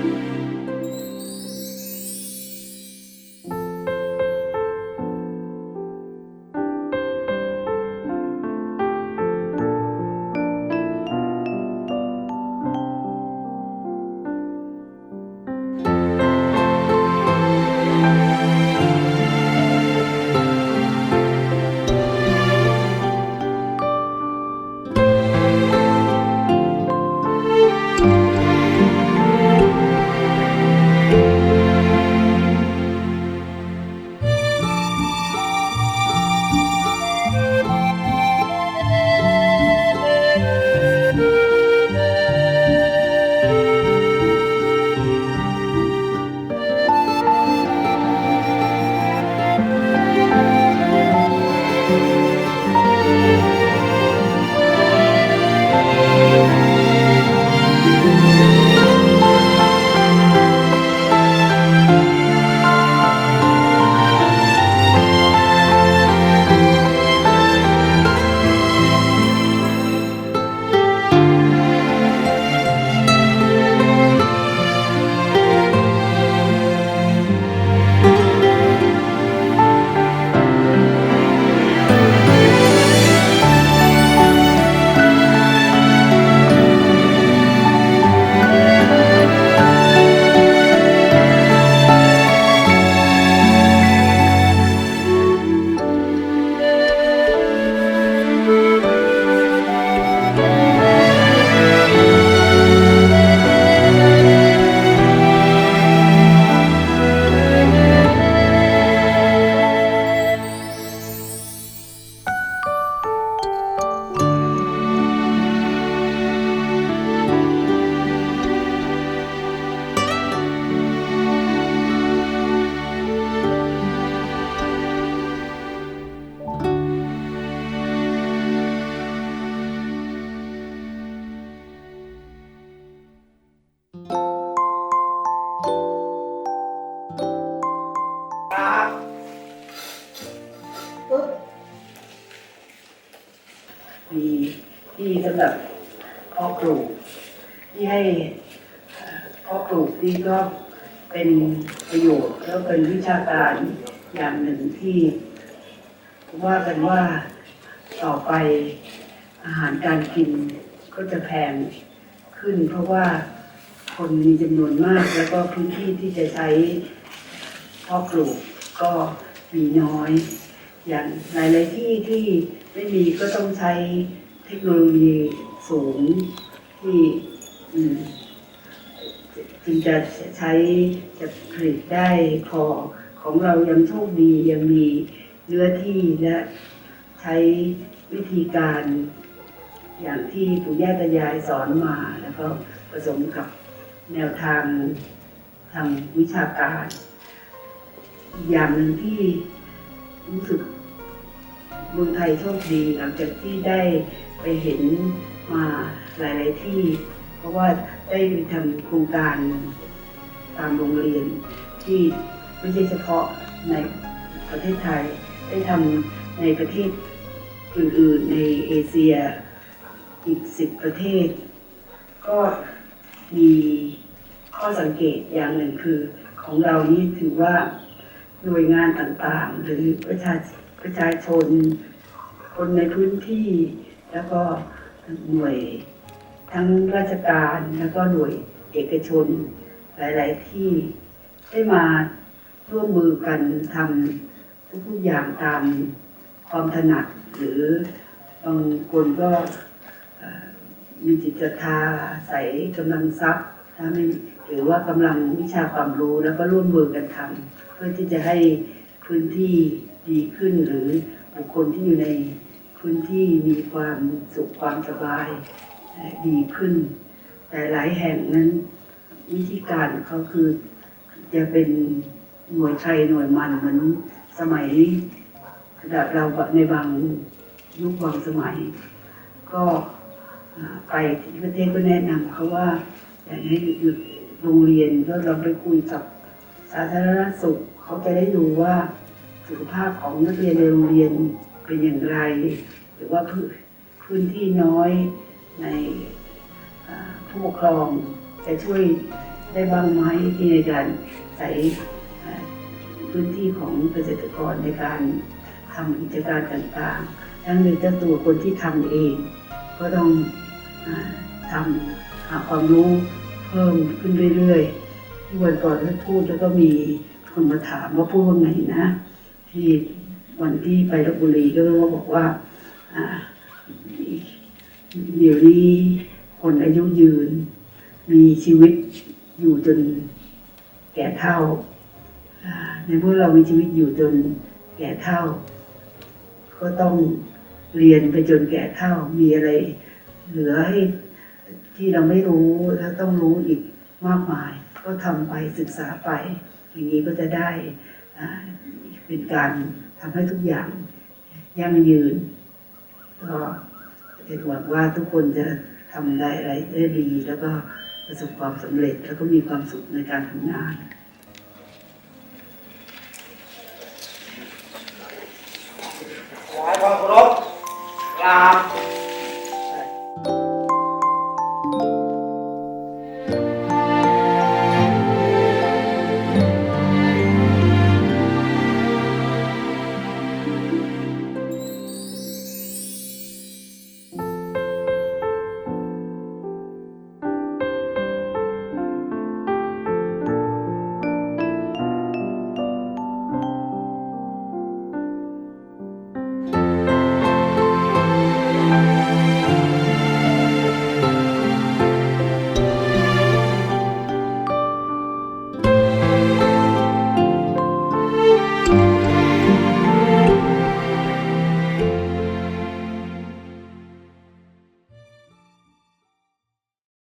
Bye. ที่ให้เอ่อปลูกนี่ก็เป็นประโยชน์แล้วเป็นวิชาการอย่างหนึ่งที่ ว่ากันว่าต่อไปอาหารการกินก็จะแพงขึ้น เพราะว่าคนมีจำนวนมากแล้วก็พื้นที่ที่จะใช้เพาะปลูกก็มีน้อย อย่างหลาย ๆ ที่ที่ไม่มีก็ต้องใช้เทคโนโลยีสูงที่ จึงจะใช้จะผลิตได้พอของเรายังโชคดียังมีเนื้อที่และใช้วิธีการอย่างที่ปู่ย่าตายายสอนมา แล้วก็ผสมกับแนวทางทางวิชาการอีกอย่างหนึ่งที่รู้สึกเมืองไทยโชคดีหลังจากที่ได้ไปเห็นมาหลาย ๆ ที่ เพราะว่าได้ไปทำโครงการตามโรงเรียนที่ไม่ใช่เฉพาะในประเทศไทย ได้ทำในประเทศอื่นๆในเอเชียอีกสิบประเทศ ก็มีข้อสังเกตอย่างหนึ่งคือ ของเรานี่ถือว่าหน่วยงานต่างๆ หรือประชาประชาชน คนในพื้นที่แล้วก็หน่วย ทั้งราชการแล้วก็หน่วยเอกชนหลาย ๆ ที่ได้มาร่วมมือกันทำทุกๆอย่างตามความถนัด หรือบางคนก็มีจิตศรัทธาใส่กำลังทรัพย์ถ้าไม่หรือว่ากำลังวิชาความรู้แล้วก็ร่วมมือกันทำเพื่อที่จะให้พื้นที่ดีขึ้นหรือบุคคลที่อยู่ในพื้นที่มีความสุขความสบาย ดีขึ้น แต่หลายแห่งนั้นวิธีการเขาคือจะเป็นหน่วยใครหน่วยมันเหมือนสมัยแบบเราในบางยุคบางสมัย ก็ไปที่ประเทศก็แนะนำเขาว่าอยากให้หยุดโรงเรียนก็เราไปคุยกับสาธารณสุขเขาจะได้ดูว่าสุขภาพของนักเรียนในโรงเรียนเป็นอย่างไร หรือว่าพื้นที่น้อย ในผู้ปกครองจะช่วยได้บ้างไหมที่ในการใช้อ่พื้นที่ของเกษตรกรในการทำกิจการต่างๆ ทั้งในเจ้าตัวคนที่ทำเอง ก็ต้องอาทำหาความรู้เพิ่มขึ้นเรื่อยๆ ที่วันก่อนท่านพูดแล้วก็มีคนมาถามว่าพูดว่าไงนะ ที่วันที่ไปลบบุรีก็บอกว่าอ่า เดี๋ยวนี้คนอายุยืน มีชีวิตอยู่จนแก่เท่าในเมื่อเรามีชีวิตอยู่จนแก่เท่า ก็ต้องเรียนไปจนแก่เท่ามีอะไร เหลือให้ที่เราไม่รู้ถ้าต้องรู้อีกมากมาย ก็ทำไปศึกษาไป อย่างนี้ก็จะได้เป็นการทำให้ทุกอย่างยั่งยืนก็ หวังว่าทุกคนจะทำได้อะไรได้ดี แล้วก็ประสบความสำเร็จแล้วก็มีความสุขในการทำงานขอให้ความเคารพกราบ